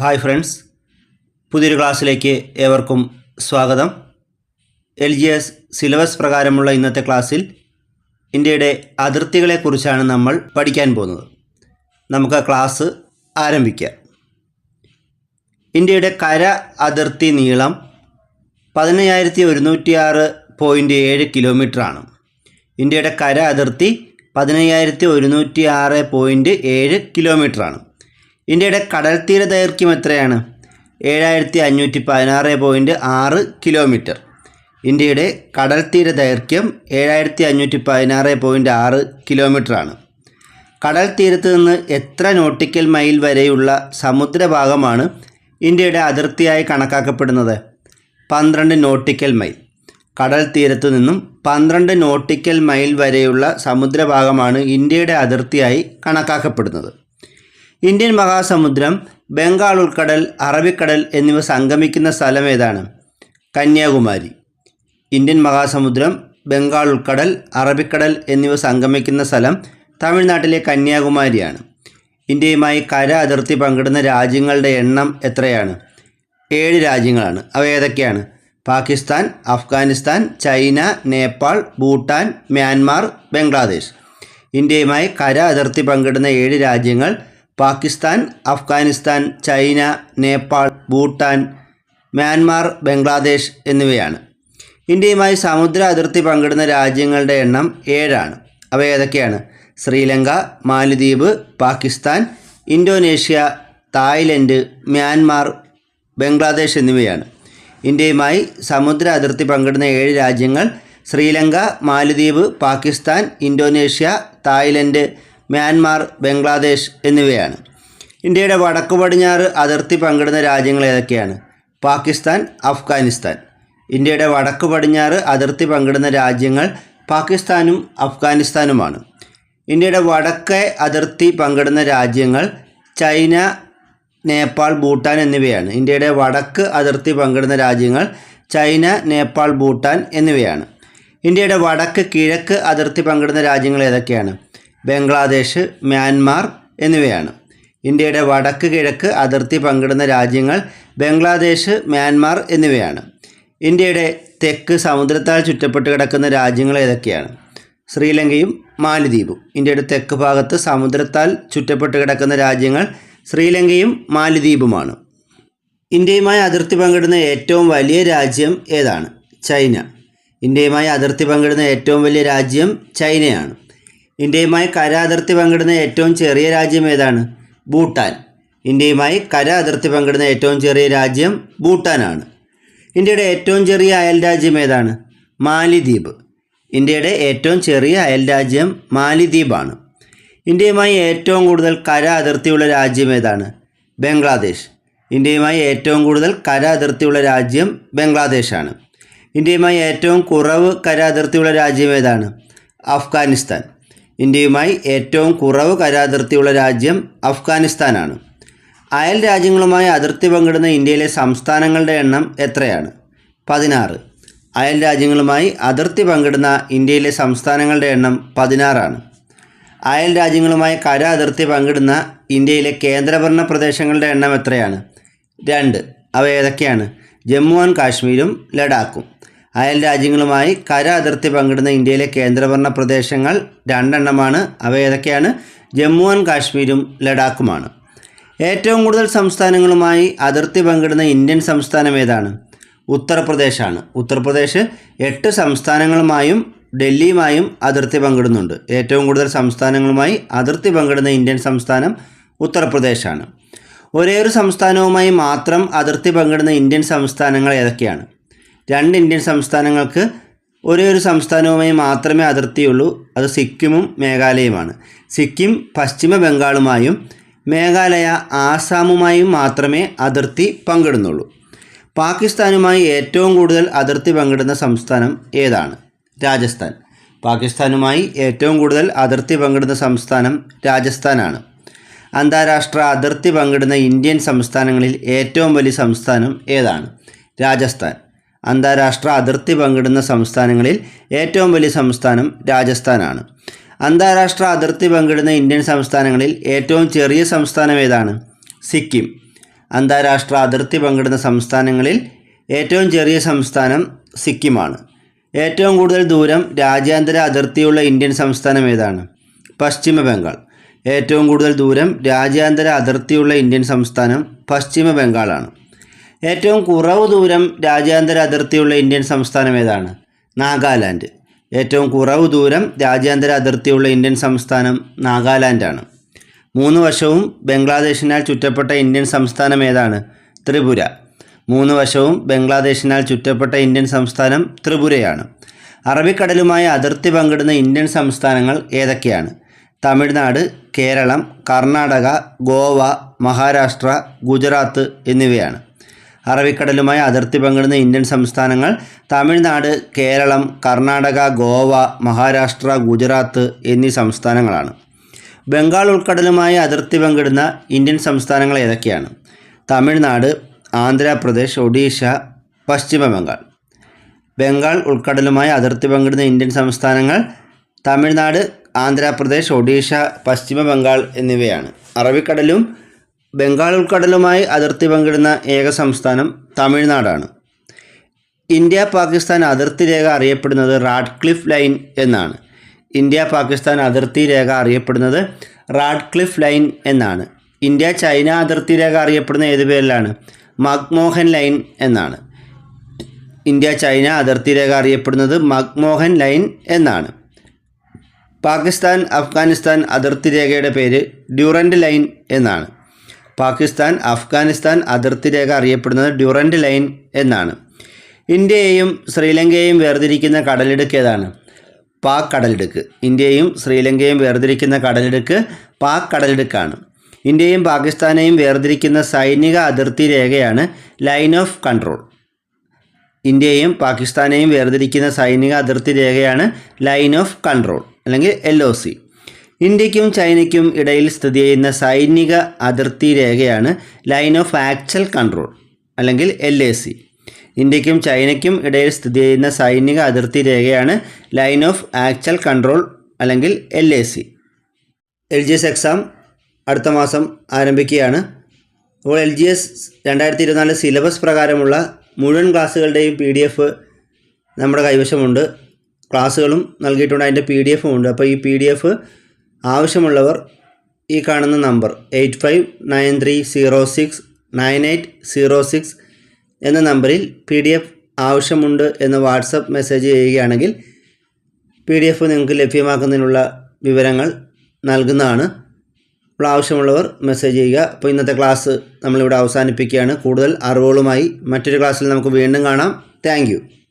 Hi friends പുതിയൊരു ക്ലാസ്സിലേക്ക് ഏവർക്കും സ്വാഗതം. എൽ ജി എസ് സിലബസ് പ്രകാരമുള്ള ഇന്നത്തെ ക്ലാസ്സിൽ ഇന്ത്യയുടെ അതിർത്തികളെക്കുറിച്ചാണ് നമ്മൾ പഠിക്കാൻ പോകുന്നത്. നമുക്ക് ക്ലാസ് ആരംഭിക്കാം. ഇന്ത്യയുടെ കര അതിർത്തി നീളം പതിനയ്യായിരത്തി ഒരുന്നൂറ്റി ആറ് പോയിന്റ് ഏഴ് കിലോമീറ്ററാണ് ഇന്ത്യയുടെ കര അതിർത്തി പതിനയ്യായിരത്തി ഒരുന്നൂറ്റി ആറ് പോയിന്റ് ഏഴ് കിലോമീറ്ററാണ് ഇന്ത്യയുടെ കടൽ തീര ദൈർഘ്യം എത്രയാണ്? ഏഴായിരത്തി അഞ്ഞൂറ്റി പതിനാറ് പോയിന്റ് ആറ് കിലോമീറ്റർ ഇന്ത്യയുടെ കടൽ തീര ദൈർഘ്യം ഏഴായിരത്തി അഞ്ഞൂറ്റി പതിനാറ് പോയിന്റ് ആറ് കിലോമീറ്ററാണ് കടൽ തീരത്ത് നിന്ന് എത്ര നോട്ടിക്കൽ മൈൽ വരെയുള്ള സമുദ്രഭാഗമാണ് ഇന്ത്യയുടെ അതിർത്തിയായി കണക്കാക്കപ്പെടുന്നത്? പന്ത്രണ്ട് നോട്ടിക്കൽ മൈൽ കടൽ തീരത്തു നിന്നും പന്ത്രണ്ട് നോട്ടിക്കൽ മൈൽ വരെയുള്ള സമുദ്രഭാഗമാണ് ഇന്ത്യയുടെ അതിർത്തിയായി കണക്കാക്കപ്പെടുന്നത്. ഇന്ത്യൻ മഹാസമുദ്രം ബംഗാൾ ഉൾക്കടൽ അറബിക്കടൽ എന്നിവ സംഗമിക്കുന്ന സ്ഥലം ഏതാണ്? കന്യാകുമാരി. ഇന്ത്യൻ മഹാസമുദ്രം ബംഗാൾ ഉൾക്കടൽ അറബിക്കടൽ എന്നിവ സംഗമിക്കുന്ന സ്ഥലം തമിഴ്നാട്ടിലെ കന്യാകുമാരിയാണ്. ഇന്ത്യയുമായി കര അതിർത്തി പങ്കിടുന്ന രാജ്യങ്ങളുടെ എണ്ണം എത്രയാണ്? ഏഴ് രാജ്യങ്ങളാണ്. അവ ഏതൊക്കെയാണ്? Pakistan Afghanistan China Nepal Bhutan Myanmar Bangladesh. ഇന്ത്യയുമായി കര അതിർത്തി പങ്കിടുന്ന ഏഴ് രാജ്യങ്ങൾ പാകിസ്ഥാൻ അഫ്ഗാനിസ്ഥാൻ ചൈന നേപ്പാൾ ഭൂട്ടാൻ മ്യാൻമാർ ബംഗ്ലാദേശ് എന്നിവയാണ്. ഇന്ത്യയുമായി സമുദ്ര അതിർത്തി പങ്കിടുന്ന രാജ്യങ്ങളുടെ എണ്ണം ഏഴാണ്. അവ ഏതൊക്കെയാണ്? Sri Lanka Maldives Pakistan Indonesia Thailand Myanmar Bangladesh എന്നിവയാണ്. ഇന്ത്യയുമായി സമുദ്ര അതിർത്തി പങ്കിടുന്ന ഏഴ് രാജ്യങ്ങൾ Sri Lanka Maldives Pakistan Indonesia Thailand Myanmar Bangladesh എന്നിവയാണ്. ഇന്ത്യയുടെ വടക്കു പടിഞ്ഞാറ് അതിർത്തി പങ്കിടുന്ന രാജ്യങ്ങൾ ഏതൊക്കെയാണ്? പാകിസ്ഥാൻ അഫ്ഗാനിസ്ഥാൻ. ഇന്ത്യയുടെ വടക്കു പടിഞ്ഞാറ് അതിർത്തി പങ്കിടുന്ന രാജ്യങ്ങൾ പാകിസ്ഥാനും അഫ്ഗാനിസ്ഥാനുമാണ്. ഇന്ത്യയുടെ വടക്കേ അതിർത്തി പങ്കിടുന്ന രാജ്യങ്ങൾ ചൈന നേപ്പാൾ ഭൂട്ടാൻ എന്നിവയാണ്. ഇന്ത്യയുടെ വടക്ക് അതിർത്തി പങ്കിടുന്ന രാജ്യങ്ങൾ ചൈന നേപ്പാൾ ഭൂട്ടാൻ എന്നിവയാണ്. ഇന്ത്യയുടെ വടക്ക് കിഴക്ക് അതിർത്തി പങ്കിടുന്ന രാജ്യങ്ങൾ ഏതൊക്കെയാണ്? ബംഗ്ലാദേശ് മ്യാൻമാർ എന്നിവയാണ്. ഇന്ത്യയുടെ വടക്ക് കിഴക്ക് അതിർത്തി പങ്കിടുന്ന രാജ്യങ്ങൾ ബംഗ്ലാദേശ് മ്യാൻമാർ എന്നിവയാണ്. ഇന്ത്യയുടെ തെക്ക് സമുദ്രത്താൽ ചുറ്റപ്പെട്ട് കിടക്കുന്ന രാജ്യങ്ങൾ ഏതൊക്കെയാണ്? ശ്രീലങ്കയും മാലിദ്വീപും. ഇന്ത്യയുടെ തെക്ക് ഭാഗത്ത് സമുദ്രത്താൽ ചുറ്റപ്പെട്ട് കിടക്കുന്ന രാജ്യങ്ങൾ ശ്രീലങ്കയും മാലിദ്വീപുമാണ്. ഇന്ത്യയുമായി അതിർത്തി പങ്കിടുന്ന ഏറ്റവും വലിയ രാജ്യം ഏതാണ്? ചൈന. ഇന്ത്യയുമായി അതിർത്തി പങ്കിടുന്ന ഏറ്റവും വലിയ രാജ്യം ചൈനയാണ്. ഇന്ത്യയുമായി കര അതിർത്തി പങ്കിടുന്ന ഏറ്റവും ചെറിയ രാജ്യം ഏതാണ്? ഭൂട്ടാൻ. ഇന്ത്യയുമായി കര അതിർത്തി പങ്കിടുന്ന ഏറ്റവും ചെറിയ രാജ്യം ഭൂട്ടാനാണ്. ഇന്ത്യയുടെ ഏറ്റവും ചെറിയ അയൽ രാജ്യം ഏതാണ്? മാലിദ്വീപ്. ഇന്ത്യയുടെ ഏറ്റവും ചെറിയ അയൽ രാജ്യം മാലിദ്വീപാണ്. ഇന്ത്യയുമായി ഏറ്റവും കൂടുതൽ കര അതിർത്തിയുള്ള രാജ്യം ഏതാണ്? ബംഗ്ലാദേശ്. ഇന്ത്യയുമായി ഏറ്റവും കൂടുതൽ കര അതിർത്തിയുള്ള രാജ്യം ബംഗ്ലാദേശാണ്. ഇന്ത്യയുമായി ഏറ്റവും കുറവ് കര അതിർത്തിയുള്ള രാജ്യം ഏതാണ്? അഫ്ഗാനിസ്ഥാൻ. ഇന്ത്യയുമായി ഏറ്റവും കുറവ് കരാതിർത്തിയുള്ള രാജ്യം അഫ്ഗാനിസ്ഥാനാണ്. അയൽ രാജ്യങ്ങളുമായി അതിർത്തി പങ്കിടുന്ന ഇന്ത്യയിലെ സംസ്ഥാനങ്ങളുടെ എണ്ണം എത്രയാണ്? പതിനാറ്. അയൽ രാജ്യങ്ങളുമായി അതിർത്തി പങ്കിടുന്ന ഇന്ത്യയിലെ സംസ്ഥാനങ്ങളുടെ എണ്ണം പതിനാറാണ്. അയൽ രാജ്യങ്ങളുമായി കര അതിർത്തി പങ്കിടുന്ന ഇന്ത്യയിലെ കേന്ദ്രഭരണ പ്രദേശങ്ങളുടെ എണ്ണം എത്രയാണ്? രണ്ട്. അവ ഏതൊക്കെയാണ്? ജമ്മു ആൻഡ് കാശ്മീരും ലഡാക്കും. അയൽ രാജ്യങ്ങളുമായി കര അതിർത്തി പങ്കിടുന്ന ഇന്ത്യയിലെ കേന്ദ്രഭരണ പ്രദേശങ്ങൾ രണ്ടെണ്ണമാണ്. അവ ഏതൊക്കെയാണ്? ജമ്മു ആൻഡ് കാശ്മീരും ലഡാക്കുമാണ്. ഏറ്റവും കൂടുതൽ സംസ്ഥാനങ്ങളുമായി അതിർത്തി പങ്കിടുന്ന ഇന്ത്യൻ സംസ്ഥാനം ഏതാണ്? ഉത്തർപ്രദേശാണ്. ഉത്തർപ്രദേശ് എട്ട് സംസ്ഥാനങ്ങളുമായും ഡൽഹിയുമായും അതിർത്തി പങ്കിടുന്നുണ്ട്. ഏറ്റവും കൂടുതൽ സംസ്ഥാനങ്ങളുമായി അതിർത്തി പങ്കിടുന്ന ഇന്ത്യൻ സംസ്ഥാനം ഉത്തർപ്രദേശാണ്. ഒരേ ഒരു സംസ്ഥാനവുമായി മാത്രം അതിർത്തി പങ്കിടുന്ന ഇന്ത്യൻ സംസ്ഥാനങ്ങൾ ഏതൊക്കെയാണ്? രണ്ട് ഇന്ത്യൻ സംസ്ഥാനങ്ങൾക്ക് ഒരേ ഒരു സംസ്ഥാനവുമായി മാത്രമേ അതിർത്തിയുള്ളൂ. അത് സിക്കിമും മേഘാലയയുമാണ്. സിക്കിം പശ്ചിമ ബംഗാളുമായും മേഘാലയ ആസാമുമായും മാത്രമേ അതിർത്തി പങ്കിടുന്നുള്ളൂ. പാകിസ്ഥാനുമായി ഏറ്റവും കൂടുതൽ അതിർത്തി പങ്കിടുന്ന സംസ്ഥാനം ഏതാണ്? രാജസ്ഥാൻ. പാകിസ്ഥാനുമായി ഏറ്റവും കൂടുതൽ അതിർത്തി പങ്കിടുന്ന സംസ്ഥാനം രാജസ്ഥാനാണ്. അന്താരാഷ്ട്ര അതിർത്തി പങ്കിടുന്ന ഇന്ത്യൻ സംസ്ഥാനങ്ങളിൽ ഏറ്റവും വലിയ സംസ്ഥാനം ഏതാണ്? രാജസ്ഥാൻ. അന്താരാഷ്ട്ര അതിർത്തി പങ്കിടുന്ന സംസ്ഥാനങ്ങളിൽ ഏറ്റവും വലിയ സംസ്ഥാനം രാജസ്ഥാനാണ്. അന്താരാഷ്ട്ര അതിർത്തി പങ്കിടുന്ന ഇന്ത്യൻ സംസ്ഥാനങ്ങളിൽ ഏറ്റവും ചെറിയ സംസ്ഥാനം ഏതാണ്? സിക്കിം. അന്താരാഷ്ട്ര അതിർത്തി പങ്കിടുന്ന സംസ്ഥാനങ്ങളിൽ ഏറ്റവും ചെറിയ സംസ്ഥാനം സിക്കിമാണ്. ഏറ്റവും കൂടുതൽ ദൂരം രാജ്യാന്തര അതിർത്തിയുള്ള ഇന്ത്യൻ സംസ്ഥാനം ഏതാണ്? പശ്ചിമ ബംഗാൾ ഏറ്റവും കൂടുതൽ ദൂരം രാജ്യാന്തര അതിർത്തിയുള്ള ഇന്ത്യൻ സംസ്ഥാനം പശ്ചിമ ബംഗാളാണ് ഏറ്റവും കുറവ് ദൂരം രാജ്യാന്തര അതിർത്തിയുള്ള ഇന്ത്യൻ സംസ്ഥാനം ഏതാണ്? നാഗാലാൻഡ്. ഏറ്റവും കുറവ് ദൂരം രാജ്യാന്തര അതിർത്തിയുള്ള ഇന്ത്യൻ സംസ്ഥാനം നാഗാലാൻഡാണ്. മൂന്ന് വർഷവും ബംഗ്ലാദേശിനാൽ ചുറ്റപ്പെട്ട ഇന്ത്യൻ സംസ്ഥാനം ഏതാണ്? ത്രിപുര. മൂന്ന് വർഷവും ബംഗ്ലാദേശിനാൽ ചുറ്റപ്പെട്ട ഇന്ത്യൻ സംസ്ഥാനം ത്രിപുരയാണ്. അറബിക്കടലുമായി അതിർത്തി പങ്കിടുന്ന ഇന്ത്യൻ സംസ്ഥാനങ്ങൾ ഏതൊക്കെയാണ്? തമിഴ്നാട് കേരളം കർണാടക ഗോവ മഹാരാഷ്ട്ര ഗുജറാത്ത് എന്നിവയാണ്. അറബിക്കടലുമായി അതിർത്തി പങ്കിടുന്ന ഇന്ത്യൻ സംസ്ഥാനങ്ങൾ തമിഴ്നാട് കേരളം കർണാടക ഗോവ മഹാരാഷ്ട്ര ഗുജറാത്ത് എന്നീ സംസ്ഥാനങ്ങളാണ്. ബംഗാൾ ഉൾക്കടലുമായി അതിർത്തി പങ്കിടുന്ന ഇന്ത്യൻ സംസ്ഥാനങ്ങൾ ഏതൊക്കെയാണ്? തമിഴ്നാട് ആന്ധ്രാപ്രദേശ് ഒഡീഷ പശ്ചിമ ബംഗാൾ. ബംഗാൾ ഉൾക്കടലുമായി അതിർത്തി പങ്കിടുന്ന ഇന്ത്യൻ സംസ്ഥാനങ്ങൾ തമിഴ്നാട് ആന്ധ്രാപ്രദേശ് ഒഡീഷ പശ്ചിമ ബംഗാൾ എന്നിവയാണ്. അറബിക്കടലും ബംഗാൾ ഉൾക്കടലുമായി അതിർത്തി പങ്കിടുന്ന ഏക സംസ്ഥാനം തമിഴ്നാടാണ്. ഇന്ത്യ പാകിസ്ഥാൻ അതിർത്തി രേഖ അറിയപ്പെടുന്നത് റാഡ്ക്ലിഫ് ലൈൻ എന്നാണ്. ഇന്ത്യ പാകിസ്ഥാൻ അതിർത്തി രേഖ അറിയപ്പെടുന്നത് റാഡ്ക്ലിഫ് ലൈൻ എന്നാണ്. ഇന്ത്യ ചൈന അതിർത്തി രേഖ അറിയപ്പെടുന്ന ഏത് പേരിലാണ്? മക്മോഹൻ ലൈൻ എന്നാണ്. ഇന്ത്യ ചൈന അതിർത്തി രേഖ അറിയപ്പെടുന്നത് മക്മോഹൻ ലൈൻ എന്നാണ്. പാകിസ്ഥാൻ അഫ്ഗാനിസ്ഥാൻ അതിർത്തി രേഖയുടെ പേര് ഡ്യൂറൻഡ് ലൈൻ എന്നാണ്. പാകിസ്ഥാൻ അഫ്ഗാനിസ്ഥാൻ അതിർത്തി രേഖ അറിയപ്പെടുന്നത് ഡ്യൂറൻഡ് ലൈൻ എന്നാണ്. ഇന്ത്യയെയും ശ്രീലങ്കയെയും വേർതിരിക്കുന്ന കടലിടുക്ക് ഏതാണ്? പാക് കടലിടുക്ക്. ഇന്ത്യയും ശ്രീലങ്കയും വേർതിരിക്കുന്ന കടലിടുക്ക് പാക് കടലിടുക്കാണ്. ഇന്ത്യയും പാകിസ്ഥാനെയും വേർതിരിക്കുന്ന സൈനിക അതിർത്തി രേഖയാണ് ലൈൻ ഓഫ് കൺട്രോൾ. ഇന്ത്യയും പാകിസ്ഥാനെയും വേർതിരിക്കുന്ന സൈനിക അതിർത്തി രേഖയാണ് ലൈൻ ഓഫ് കൺട്രോൾ അല്ലെങ്കിൽ എൽ ഒ സി. ഇന്ത്യക്കും ചൈനയ്ക്കും ഇടയിൽ സ്ഥിതി ചെയ്യുന്ന സൈനിക അതിർത്തി രേഖയാണ് ലൈൻ ഓഫ് ആക്ച്വൽ കൺട്രോൾ അല്ലെങ്കിൽ എൽ എ സി. ഇന്ത്യക്കും ചൈനയ്ക്കും ഇടയിൽ സ്ഥിതി ചെയ്യുന്ന സൈനിക അതിർത്തി രേഖയാണ് ലൈൻ ഓഫ് ആക്ച്വൽ കൺട്രോൾ അല്ലെങ്കിൽ L A C. L G S exam അടുത്ത മാസം ആരംഭിക്കുകയാണ്. അപ്പോൾ എൽ ജി എസ് രണ്ടായിരത്തി ഇരുപത്തിനാല് സിലബസ് പ്രകാരമുള്ള മുഴുവൻ ക്ലാസ്സുകളുടെയും പി ഡി എഫ് നമ്മുടെ കൈവശമുണ്ട്. ക്ലാസ്സുകളും നൽകിയിട്ടുണ്ട്. അതിന്റെ പി ഡി എഫും ഉണ്ട്. അപ്പോൾ ഈ പി ഡി എഫ് ആവശ്യമുള്ളവർ ഈ കാണുന്ന number eight five nine three zero six nine eight zero six എന്ന നമ്പറിൽ പി ഡി എഫ് ആവശ്യമുണ്ട് എന്ന് വാട്സപ്പ് മെസ്സേജ് ചെയ്യുകയാണെങ്കിൽ പി ഡി എഫ് നിങ്ങൾക്ക് ലഭ്യമാക്കുന്നതിനുള്ള വിവരങ്ങൾ നൽകുന്നതാണ്. അപ്പോൾ ആവശ്യമുള്ളവർ മെസ്സേജ് ചെയ്യുക. അപ്പോൾ ഇന്നത്തെ ക്ലാസ് നമ്മളിവിടെ അവസാനിപ്പിക്കുകയാണ്. കൂടുതൽ അറിവുകളുമായി മറ്റൊരു ക്ലാസ്സിൽ നമുക്ക് വീണ്ടും കാണാം. താങ്ക്